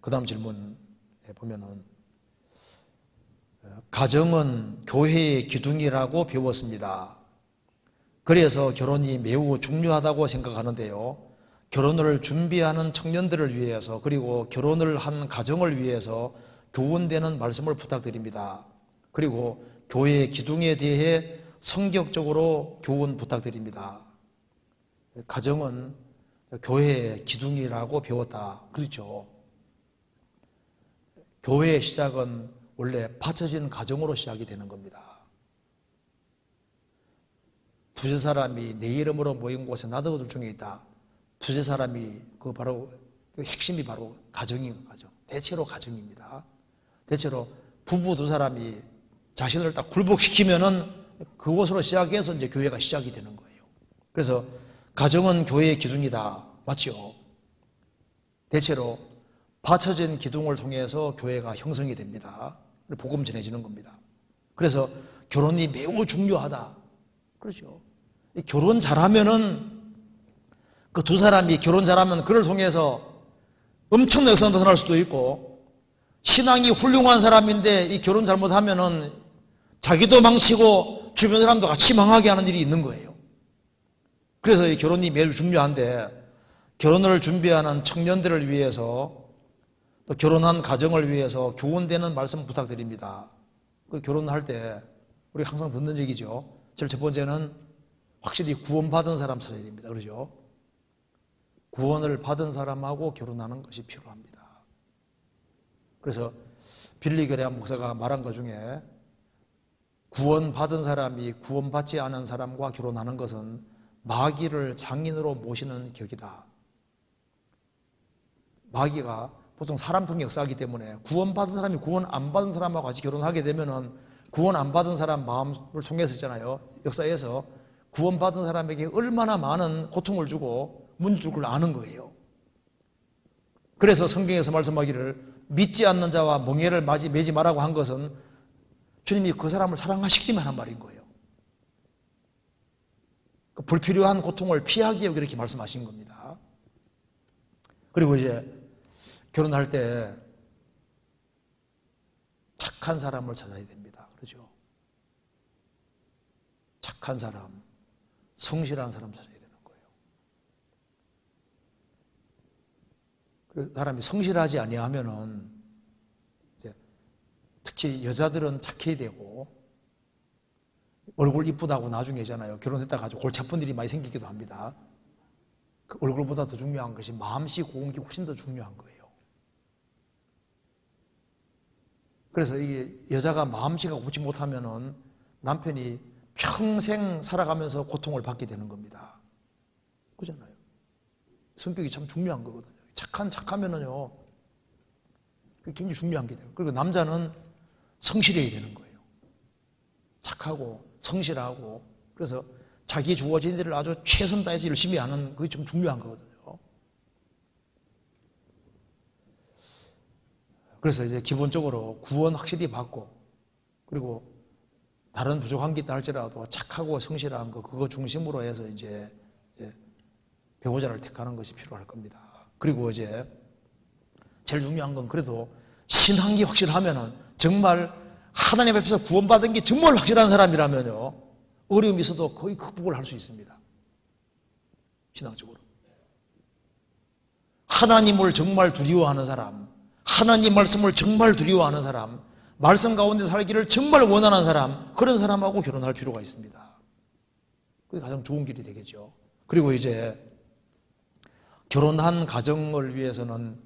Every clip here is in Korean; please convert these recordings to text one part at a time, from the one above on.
그 다음 질문에 보면은 어, 가정은 교회의 기둥이라고 배웠습니다. 그래서 결혼이 매우 중요하다고 생각하는데요. 결혼을 준비하는 청년들을 위해서 그리고 결혼을 한 가정을 위해서 교훈되는 말씀을 부탁드립니다. 그리고 교회의 기둥에 대해 성격적으로 교훈 부탁드립니다. 가정은 교회의 기둥이라고 배웠다. 그렇죠. 교회의 시작은 원래 받쳐진 가정으로 시작이 되는 겁니다. 두세 사람이 내 이름으로 모인 곳에 나도 그들 중에 있다. 두세 사람이 그 바로 그 핵심이 바로 가정인 가정. 대체로 가정입니다. 대체로 부부 두 사람이 자신을 딱 굴복시키면은 그곳으로 시작해서 이제 교회가 시작이 되는 거예요. 그래서 가정은 교회의 기둥이다. 맞죠? 대체로 받쳐진 기둥을 통해서 교회가 형성이 됩니다. 복음 전해지는 겁니다. 그래서 결혼이 매우 중요하다. 그렇죠. 결혼 잘하면은 그 두 사람이 결혼 잘하면 그를 통해서 엄청나게 성장할 수도 있고 신앙이 훌륭한 사람인데 이 결혼 잘못하면은 자기도 망치고 주변 사람도 같이 망하게 하는 일이 있는 거예요. 그래서 이 결혼이 매우 중요한데 결혼을 준비하는 청년들을 위해서 또 결혼한 가정을 위해서 교훈되는 말씀 부탁드립니다. 그 결혼할 때 우리 항상 듣는 얘기죠. 제일 첫 번째는 확실히 구원받은 사람 됩니다. 그러죠? 구원을 받은 사람하고 결혼하는 것이 필요합니다. 그래서 빌리 그레한 목사가 말한 것 중에 구원받은 사람이 구원받지 않은 사람과 결혼하는 것은 마귀를 장인으로 모시는 격이다. 마귀가 보통 사람 통해 역사하기 때문에 구원받은 사람이 구원 안 받은 사람하고 같이 결혼하게 되면은 구원 안 받은 사람 마음을 통해서 있잖아요. 역사에서 구원받은 사람에게 얼마나 많은 고통을 주고 걸 아는 거예요. 그래서 성경에서 말씀하기를 믿지 않는 자와 멍해를 맞이 매지 말라고 한 것은 주님이 그 사람을 사랑하시기만 한 말인 거예요. 그 불필요한 고통을 피하기 위해 그렇게 말씀하신 겁니다. 그리고 이제 결혼할 때 착한 사람을 찾아야 됩니다. 그렇죠? 착한 사람, 성실한 사람 찾아야 되는 거예요. 그 사람이 성실하지 아니하면은 특히 여자들은 착해야 되고 얼굴 이쁘다고 나중에잖아요. 결혼했다 가지고 골치 아픈 일이 많이 생기기도 합니다. 그 얼굴보다 더 중요한 것이 마음씨 고운 게 훨씬 더 중요한 거예요. 그래서 이게 여자가 마음씨가 곱지 못하면은 남편이 평생 살아가면서 고통을 받게 되는 겁니다. 그잖아요. 성격이 참 중요한 거거든요. 착한 착하면은요. 굉장히 중요한 게 돼요. 그리고 남자는 성실해야 되는 거예요. 착하고 성실하고 그래서 자기 주어진 일을 아주 최선 다해서 열심히 하는 그게 좀 중요한 거거든요. 그래서 이제 기본적으로 구원 확실히 받고 그리고 다른 부족한 게 있다 할지라도 착하고 성실한 거 그거 중심으로 해서 이제, 배우자를 택하는 것이 필요할 겁니다. 그리고 이제 제일 중요한 건 그래도 신앙이 확실하면은 정말 하나님 앞에서 구원받은 게 정말 확실한 사람이라면요 어려움이 있어도 거의 극복을 할 수 있습니다. 신앙적으로. 하나님을 정말 두려워하는 사람, 하나님 말씀을 정말 두려워하는 사람, 말씀 가운데 살기를 정말 원하는 사람, 그런 사람하고 결혼할 필요가 있습니다. 그게 가장 좋은 길이 되겠죠. 그리고 이제 결혼한 가정을 위해서는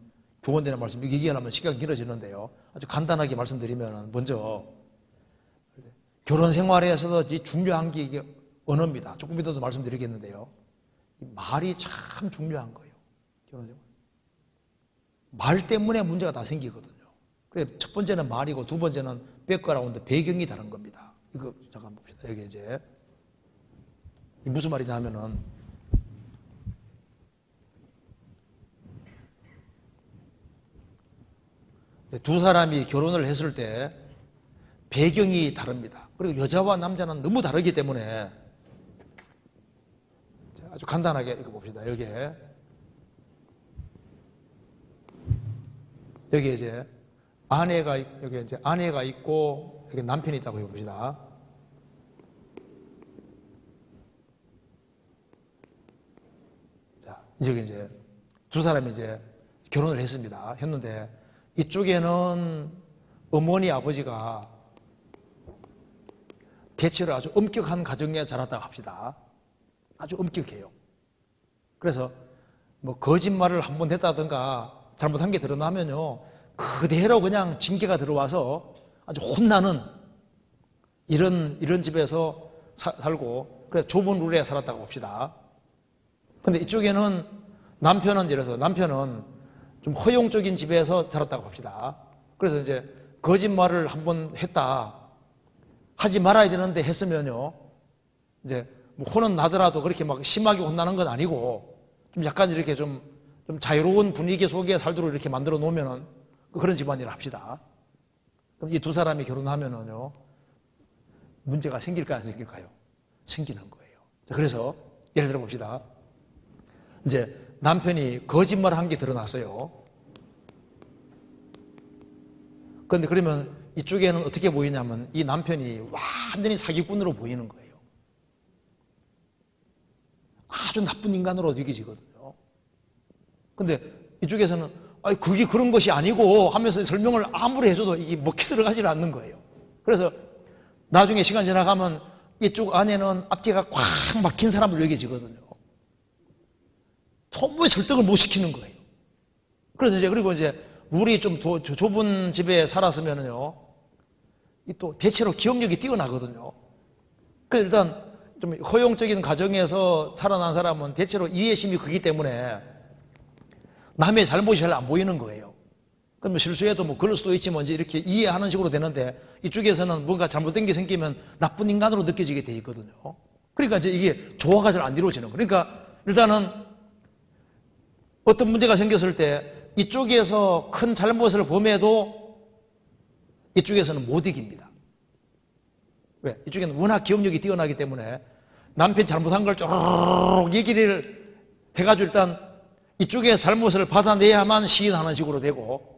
교원되는 말씀, 얘기하려면 시간이 길어지는데요. 아주 간단하게 말씀드리면 먼저 결혼 생활에서도 중요한 게 이게 언어입니다. 조금 이따도 말씀드리겠는데요. 말이 참 중요한 거예요. 결혼 생활. 말 때문에 문제가 다 생기거든요. 그래 첫 번째는 말이고 두 번째는 백그라운드 배경이 다른 겁니다. 이거 잠깐 봅시다. 여기 이제 무슨 말이냐 하면은 두 사람이 결혼을 했을 때 배경이 다릅니다. 그리고 여자와 남자는 너무 다르기 때문에 아주 간단하게 읽어봅시다. 여기에 여기 이제 아내가 있- 여기 이제 아내가 있고 여기 남편이 있다고 해봅시다. 자, 여기 이제 두 사람이 이제 결혼을 했습니다. 했는데 이쪽에는 어머니 아버지가 대체로 아주 엄격한 가정에 자랐다고 합시다. 아주 엄격해요. 그래서 뭐 거짓말을 한 번 했다든가 잘못한 게 드러나면요 그대로 그냥 징계가 들어와서 아주 혼나는 이런 이런 집에서 사- 살고 그래서 좁은 룰에 살았다고 봅시다. 근데 이쪽에는 남편은 들어서 남편은 좀 허용적인 집에서 살았다고 합시다. 그래서 이제 거짓말을 한 번 했다. 하지 말아야 되는데 했으면요. 이제 뭐 혼은 나더라도 그렇게 막 심하게 혼나는 건 아니고 좀 약간 이렇게 좀, 좀 자유로운 분위기 속에 살도록 이렇게 만들어 놓으면은 그런 집안일 합시다. 그럼 이 두 사람이 결혼하면은요. 문제가 생길까요? 안 생길까요? 생기는 거예요. 자, 그래서 예를 들어 봅시다. 이제 남편이 거짓말 한게 드러났어요. 그런데 그러면 이쪽에는 어떻게 보이냐면 이 남편이 완전히 사기꾼으로 보이는 거예요. 아주 나쁜 인간으로 여겨지거든요. 근데 이쪽에서는 아니 그게 그런 것이 아니고 하면서 설명을 아무리 해줘도 이게 먹혀 들어가질 않는 거예요. 그래서 나중에 시간 지나가면 이쪽 안에는 앞뒤가 꽉 막힌 사람으로 여겨지거든요. 전부에 설득을 못 시키는 거예요. 그래서 이제 그리고 이제 우리 좀 도- 저- 좁은 집에 살았으면은요, 이또 대체로 기억력이 뛰어나거든요. 그래서 일단 좀 허용적인 가정에서 살아난 사람은 대체로 이해심이 크기 때문에 남의 잘못이 잘 안 보이는 거예요. 그러면 실수해도 뭐 그럴 수도 있지만 이제 이렇게 이해하는 식으로 되는데 이쪽에서는 뭔가 잘못된 게 생기면 나쁜 인간으로 느껴지게 돼 있거든요. 그러니까 이제 이게 조화가 잘 안 이루어지는 거예요. 그러니까 일단은 어떤 문제가 생겼을 때 이쪽에서 큰 잘못을 범해도 이쪽에서는 못 이깁니다. 왜? 이쪽에는 워낙 기억력이 뛰어나기 때문에 남편 잘못한 걸 쪼르륵 얘기를 해가지고 일단 이쪽에 잘못을 받아내야만 시인하는 식으로 되고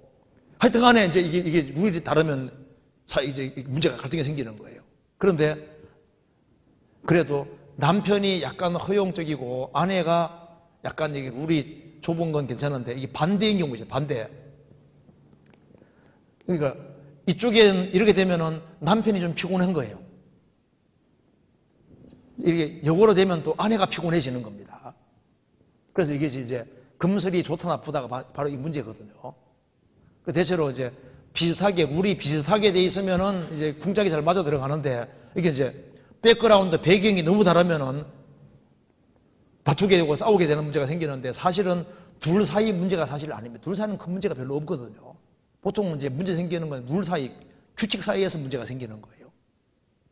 하여튼 간에 이제 이게, 이게 룰이 다르면 사, 이제 문제가 갈등이 생기는 거예요. 그런데 그래도 남편이 약간 허용적이고 아내가 약간 이게 룰이 좁은 건 괜찮은데 이게 반대인 경우죠. 반대. 그러니까 이쪽엔 이렇게 되면은 남편이 좀 피곤한 거예요. 이게 역으로 되면 또 아내가 피곤해지는 겁니다. 그래서 이게 이제 금설이 좋다 나쁘다가 바- 바로 이 문제거든요. 그 대체로 이제 비슷하게 룰이 비슷하게 돼 있으면은 이제 궁짝이 잘 맞아 들어가는데 이게 이제 백그라운드 배경이 너무 다르면은 다투게 되고 싸우게 되는 문제가 생기는데 사실은 둘 사이 문제가 사실 아닙니다. 둘 사이는 큰 문제가 별로 없거든요. 보통 이제 문제 생기는 건 룰 사이, 규칙 사이에서 문제가 생기는 거예요.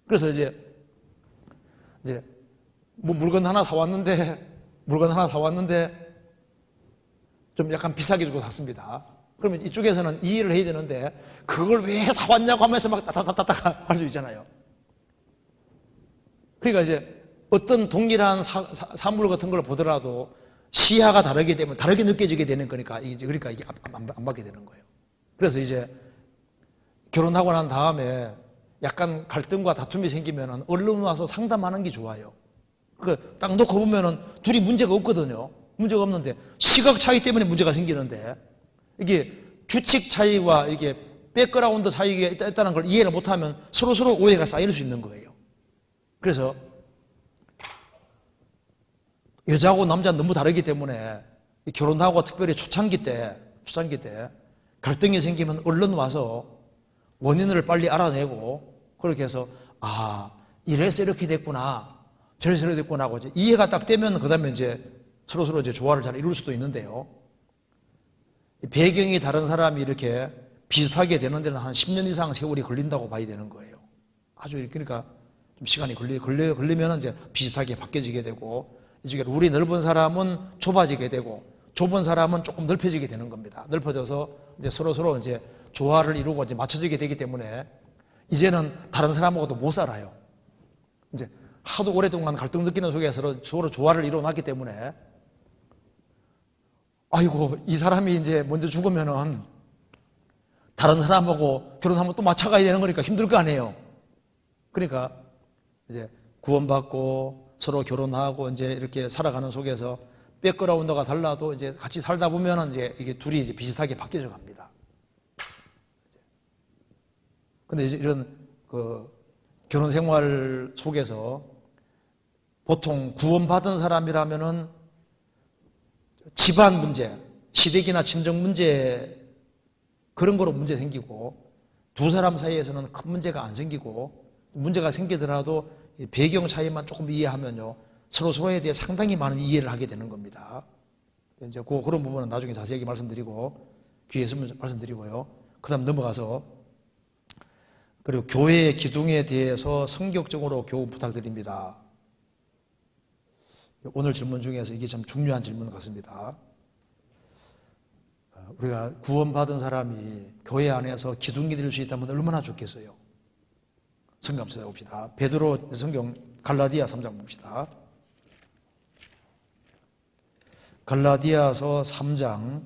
그래서 이제 이제 뭐 물건 하나 사왔는데 물건 하나 사왔는데 좀 약간 비싸게 주고 샀습니다. 그러면 이쪽에서는 이해를 해야 되는데 그걸 왜 사왔냐고 하면서 막 따다다다다 할 수 있잖아요. 그러니까 이제 어떤 동일한 사, 사, 물 같은 걸 보더라도 시야가 다르기 때문에 다르게 느껴지게 되는 거니까 이제 그러니까 이게 안, 안, 안 받게 되는 거예요. 그래서 이제 결혼하고 난 다음에 약간 갈등과 다툼이 생기면은 얼른 와서 상담하는 게 좋아요. 그딱 놓고 보면은 둘이 문제가 없거든요. 문제가 없는데 시각 차이 때문에 문제가 생기는데 이게 규칙 차이와 이게 백그라운드 차이가 있다, 있다는 걸 이해를 못하면 서로 서로 오해가 쌓일 수 있는 거예요. 그래서 여자하고 남자는 너무 다르기 때문에 이 결혼하고 특별히 초창기 때, 초창기 때 갈등이 생기면 얼른 와서 원인을 빨리 알아내고 그렇게 해서 아 이래서 이렇게 됐구나 저래서 이렇게 됐구나 하고 이제 이해가 딱 되면 그 다음에 이제 서로 서로 이제 조화를 잘 이룰 수도 있는데요. 배경이 다른 사람이 이렇게 비슷하게 되는 데는 한 10년 이상 세월이 걸린다고 봐야 되는 거예요. 아주 그러니까 좀 시간이 걸리, 걸려, 걸리면 이제 비슷하게 바뀌어지게 되고 이쪽에 룰이 넓은 사람은 좁아지게 되고 좁은 사람은 조금 넓혀지게 되는 겁니다. 넓어져서 이제 서로 서로 이제 조화를 이루고 이제 맞춰지게 되기 때문에 이제는 다른 사람하고도 못 살아요. 이제 하도 오랫동안 갈등 느끼는 속에서 서로, 서로 조화를 이루어놨기 때문에 아이고 이 사람이 이제 먼저 죽으면은 다른 사람하고 결혼하면 또 맞춰가야 되는 거니까 힘들 거 아니에요. 그러니까 이제 구원받고 서로 결혼하고 이제 이렇게 살아가는 속에서 백그라운드가 달라도 이제 같이 살다 보면은 이제 이게 둘이 이제 비슷하게 바뀌어져 갑니다. 근데 이런 그 결혼 생활 속에서 보통 구원받은 사람이라면은 집안 문제, 시댁이나 친정 문제 그런 거로 문제 생기고 두 사람 사이에서는 큰 문제가 안 생기고 문제가 생기더라도 배경 차이만 조금 이해하면요 서로 서로에 대해 상당히 많은 이해를 하게 되는 겁니다. 이제 그 그런 부분은 나중에 자세하게 말씀드리고 귀에서 말씀드리고요. 그다음 넘어가서 그리고 교회의 기둥에 대해서 성격적으로 교훈 부탁드립니다. 오늘 질문 중에서 이게 참 중요한 질문 같습니다. 우리가 구원받은 사람이 교회 안에서 기둥이 될 수 있다면 얼마나 좋겠어요. 성경 한번 봅시다. 베드로 성경 갈라디아 3장 봅시다. 갈라디아서 3장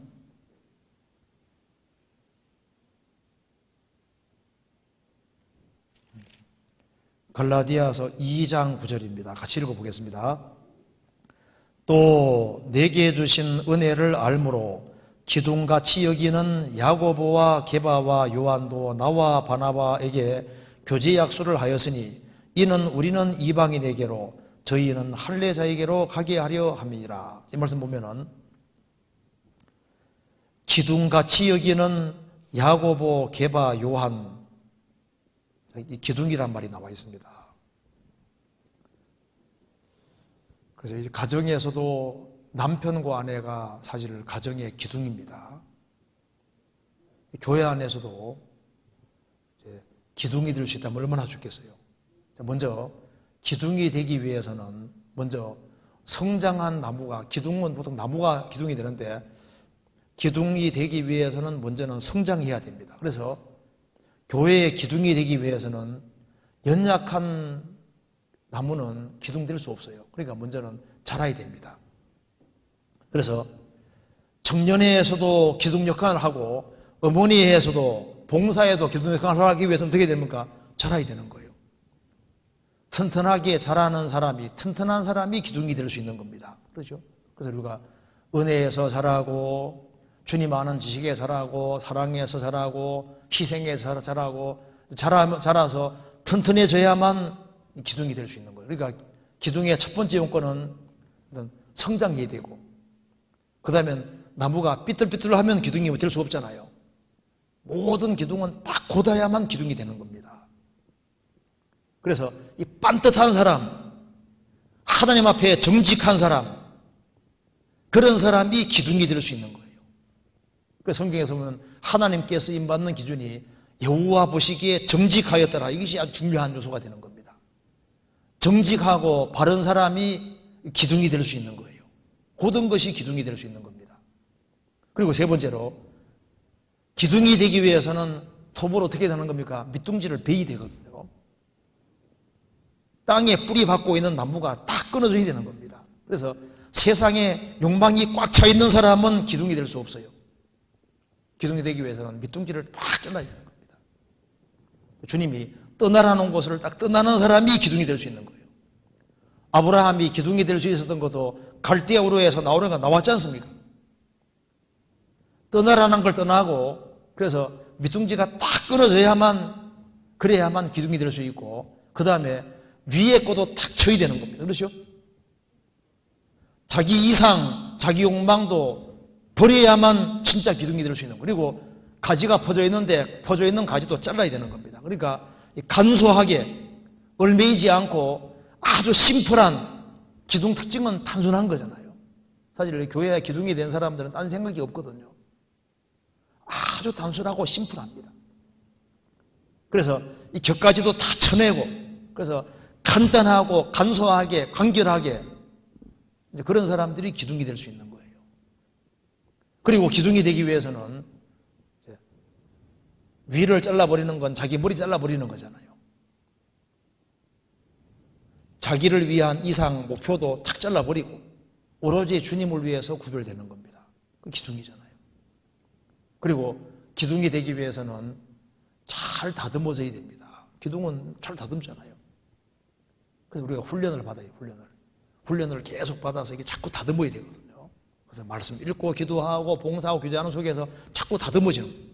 갈라디아서 2장 9절입니다. 같이 읽어보겠습니다. 또 내게 주신 은혜를 알므로 기둥같이 여기는 야고보와 게바와 요한도 나와 바나바에게 교제 약속을 하였으니 이는 우리는 이방인에게로 저희는 할례자에게로 가게 하려 함이라. 이 말씀 보면은 기둥같이 여기는 야고보, 게바, 요한 기둥이란 말이 나와 있습니다. 그래서 이 가정에서도 남편과 아내가 사실 가정의 기둥입니다. 교회 안에서도 기둥이 될 수 있다면 얼마나 좋겠어요. 먼저 기둥이 되기 위해서는 먼저 성장한 나무가 기둥은 보통 나무가 기둥이 되는데 기둥이 되기 위해서는 먼저는 성장해야 됩니다. 그래서 교회의 기둥이 되기 위해서는 연약한 나무는 기둥될 수 없어요. 그러니까 먼저는 자라야 됩니다. 그래서 청년회에서도 기둥 역할을 하고 어머니회에서도 봉사에도 기둥 역할을 하기 위해서는 어떻게 됩니까? 자라야 되는 거예요. 튼튼하게 자라는 사람이 튼튼한 사람이 기둥이 될 수 있는 겁니다. 그렇죠? 그래서 우리가 은혜에서 자라고 주님 아는 지식에 자라고 사랑에서 자라고 희생에서 자라고 자라, 자라서 튼튼해져야만 기둥이 될 수 있는 거예요. 그러니까 기둥의 첫 번째 용건은 성장해야 되고 그 다음엔 나무가 삐뚤삐뚤하면 기둥이 될 수 없잖아요. 모든 기둥은 딱 고다야만 기둥이 되는 겁니다. 그래서 이 빤듯한 사람, 하나님 앞에 정직한 사람, 그런 사람이 기둥이 될 수 있는 거예요. 그래서 성경에서 보면 하나님께 쓰임 받는 기준이 여호와 보시기에 정직하였더라. 이것이 아주 중요한 요소가 되는 겁니다. 정직하고 바른 사람이 기둥이 될 수 있는 거예요. 고든 것이 기둥이 될 수 있는 겁니다. 그리고 세 번째로 기둥이 되기 위해서는 톱으로 어떻게 되는 겁니까? 밑둥지를 베이 되거든요. 땅에 뿌리 받고 있는 나무가 다 끊어져야 되는 겁니다. 그래서 세상에 욕망이 꽉 차 있는 사람은 기둥이 될 수 없어요. 기둥이 되기 위해서는 밑둥지를 팍 떠나야 되는 겁니다. 주님이 떠나라는 곳을 딱 떠나는 사람이 기둥이 될 수 있는 거예요. 아브라함이 기둥이 될 수 있었던 것도 갈대아 우르에서 나오는 거 나왔지 않습니까? 떠나라는 걸 떠나고 그래서 밑둥지가 딱 끊어져야만 그래야만 기둥이 될 수 있고 그 다음에 위에 것도 탁 쳐야 되는 겁니다. 그렇죠? 자기 이상, 자기 욕망도 버려야만 진짜 기둥이 될 수 있는 거예요. 그리고 가지가 퍼져 있는데 퍼져 있는 가지도 잘라야 되는 겁니다. 그러니까 간소하게 얼매이지 않고 아주 심플한 기둥 특징은 단순한 거잖아요. 사실 교회에 기둥이 된 사람들은 딴 생각이 없거든요. 아주 단순하고 심플합니다. 그래서 이 격가지도 다 쳐내고 그래서 간단하고 간소하게 간결하게 그런 사람들이 기둥이 될 수 있는 거예요. 그리고 기둥이 되기 위해서는 위를 잘라버리는 건 자기 머리 잘라버리는 거잖아요. 자기를 위한 이상 목표도 탁 잘라버리고 오로지 주님을 위해서 구별되는 겁니다. 그 기둥이잖아요. 그리고 기둥이 되기 위해서는 잘 다듬어져야 됩니다. 기둥은 잘 다듬잖아요. 그래서 우리가 훈련을 받아요, 훈련을. 훈련을 계속 받아서 이게 자꾸 다듬어야 되거든요. 그래서 말씀 읽고 기도하고 봉사하고 교제하는 속에서 자꾸 다듬어지는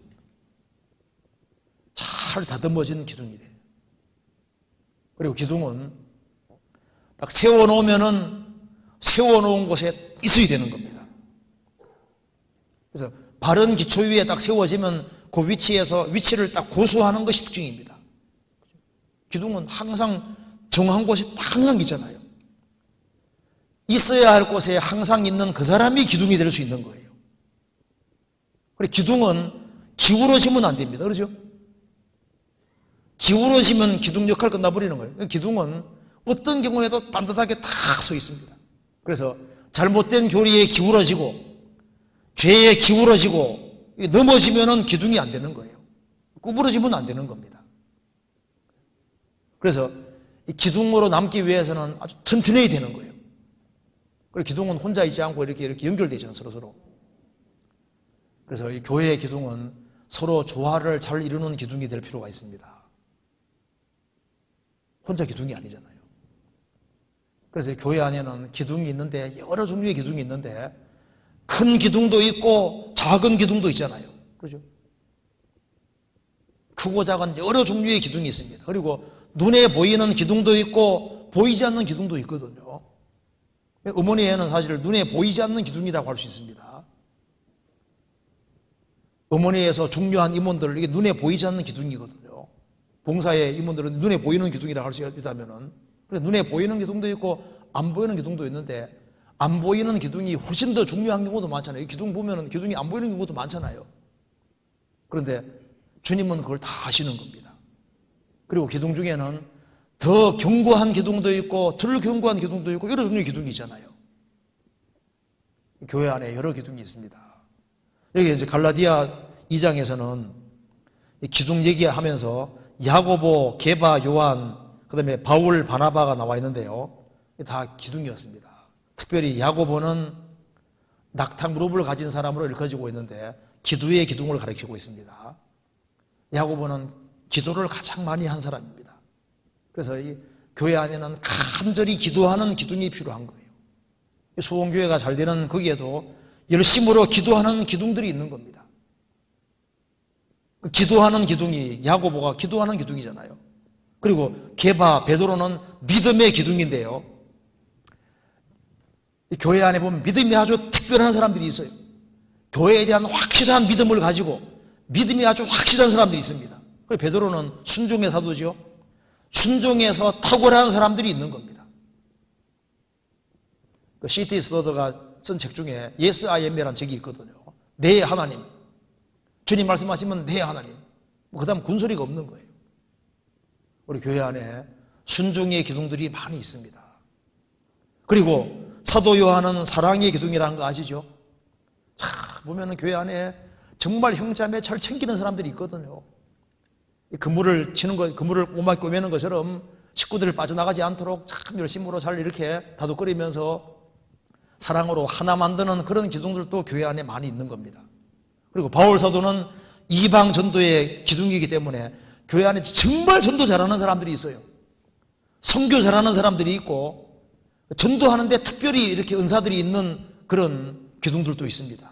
잘 다듬어진 기둥이 돼요. 그리고 기둥은 딱 세워놓으면은 세워놓은 곳에 있어야 되는 겁니다. 그래서 바른 기초 위에 딱 세워지면 그 위치에서 위치를 딱 고수하는 것이 특징입니다. 기둥은 항상 정한 곳에 항상 있잖아요. 있어야 할 곳에 항상 있는 그 사람이 기둥이 될 수 있는 거예요. 그리고 기둥은 기울어지면 안 됩니다. 그렇죠? 기울어지면 기둥 역할 끝나버리는 거예요. 기둥은 어떤 경우에도 반듯하게 탁 서 있습니다. 그래서 잘못된 교리에 기울어지고 죄에 기울어지고 넘어지면은 기둥이 안 되는 거예요. 구부러지면 안 되는 겁니다. 그래서 이 기둥으로 남기 위해서는 아주 튼튼해야 되는 거예요. 그리고 기둥은 혼자 있지 않고 이렇게 이렇게 연결되잖아요, 서로 서로. 그래서 이 교회의 기둥은 서로 조화를 잘 이루는 기둥이 될 필요가 있습니다. 혼자 기둥이 아니잖아요. 그래서 교회 안에는 기둥이 있는데 여러 종류의 기둥이 있는데 큰 기둥도 있고 작은 기둥도 있잖아요. 그죠? 크고 작은 여러 종류의 기둥이 있습니다. 그리고 눈에 보이는 기둥도 있고 보이지 않는 기둥도 있거든요. 어머니에는 사실 눈에 보이지 않는 기둥이라고 할 수 있습니다. 어머니에서 중요한 임원들 이게 눈에 보이지 않는 기둥이거든요. 봉사의 임원들은 눈에 보이는 기둥이라고 할수 있다면은 그래서 눈에 보이는 기둥도 있고 안 보이는 기둥도 있는데 안 보이는 기둥이 훨씬 더 중요한 경우도 많잖아요. 이 기둥 보면은 기둥이 안 보이는 경우도 많잖아요. 그런데 주님은 그걸 다 아시는 겁니다. 그리고 기둥 중에는 더 견고한 기둥도 있고 덜 견고한 기둥도 있고 여러 종류의 기둥이 있잖아요. 교회 안에 여러 기둥이 있습니다. 여기 이제 갈라디아 2장에서는 기둥 얘기하면서 야고보, 게바, 요한, 그 다음에 바울, 바나바가 나와 있는데요. 다 기둥이었습니다. 특별히 야고보는 낙타 무릎을 가진 사람으로 일컬어지고 있는데 기도의 기둥을 가리키고 있습니다. 야고보는 기도를 가장 많이 한 사람입니다. 그래서 이 교회 안에는 간절히 기도하는 기둥이 필요한 거예요. 수원교회가 잘 되는 거기에도 열심으로 기도하는 기둥들이 있는 겁니다. 그 기도하는 기둥이 야고보가 기도하는 기둥이잖아요. 그리고 게바 베드로는 믿음의 기둥인데요. 교회 안에 보면 믿음이 아주 특별한 사람들이 있어요. 교회에 대한 확실한 믿음을 가지고 믿음이 아주 확실한 사람들이 있습니다. 그리고 베드로는 순종의 사도죠. 순종에서 탁월한 사람들이 있는 겁니다. 그 C.T. 스더더가 쓴 책 중에 I am이라는 책이 있거든요. 내 하나님. 주님 말씀하시면 내 하나님. 뭐그 다음 군소리가 없는 거예요. 우리 교회 안에 순종의 기둥들이 많이 있습니다. 그리고 사도 요한은 사랑의 기둥이라는 거 아시죠? 자, 보면은 교회 안에 정말 형제매 잘 챙기는 사람들이 있거든요. 그물을 치는 거, 그물을 꼬마 꼬매는 것처럼 식구들을 빠져나가지 않도록 참 열심으로 잘 이렇게 다독거리면서 사랑으로 하나 만드는 그런 기둥들도 교회 안에 많이 있는 겁니다. 그리고 바울 사도는 이방 전도의 기둥이기 때문에 교회 안에 정말 전도 잘하는 사람들이 있어요. 성교 잘하는 사람들이 있고 전도하는데 특별히 이렇게 은사들이 있는 그런 기둥들도 있습니다.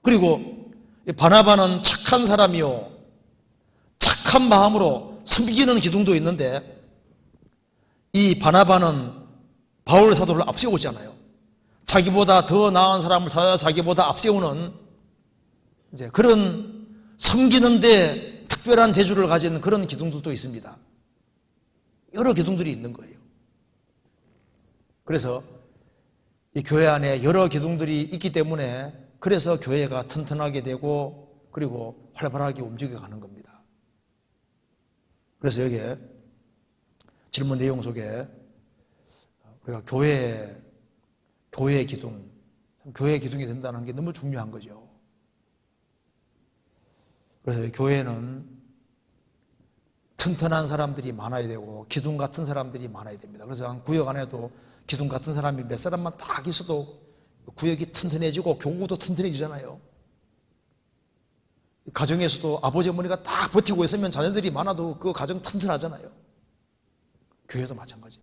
그리고 바나바는 착한 사람이요. 착한 마음으로 섬기는 기둥도 있는데 이 바나바는 바울 사도를 앞세우고 있잖아요. 자기보다 더 나은 사람을 자기보다 앞세우는 이제 그런 섬기는데 특별한 재주를 가진 그런 기둥들도 있습니다. 여러 기둥들이 있는 거예요. 그래서 이 교회 안에 여러 기둥들이 있기 때문에 그래서 교회가 튼튼하게 되고 그리고 활발하게 움직여 가는 겁니다. 그래서 여기에 질문 내용 속에 우리가 교회, 교회 기둥, 교회 기둥이 된다는 게 너무 중요한 거죠. 그래서 교회는 튼튼한 사람들이 많아야 되고 기둥 같은 사람들이 많아야 됩니다. 그래서 한 구역 안에도 기둥 같은 사람이 몇 사람만 딱 있어도 구역이 튼튼해지고 교구도 튼튼해지잖아요. 가정에서도 아버지 어머니가 딱 버티고 있으면 자녀들이 많아도 그 가정 튼튼하잖아요. 교회도 마찬가지.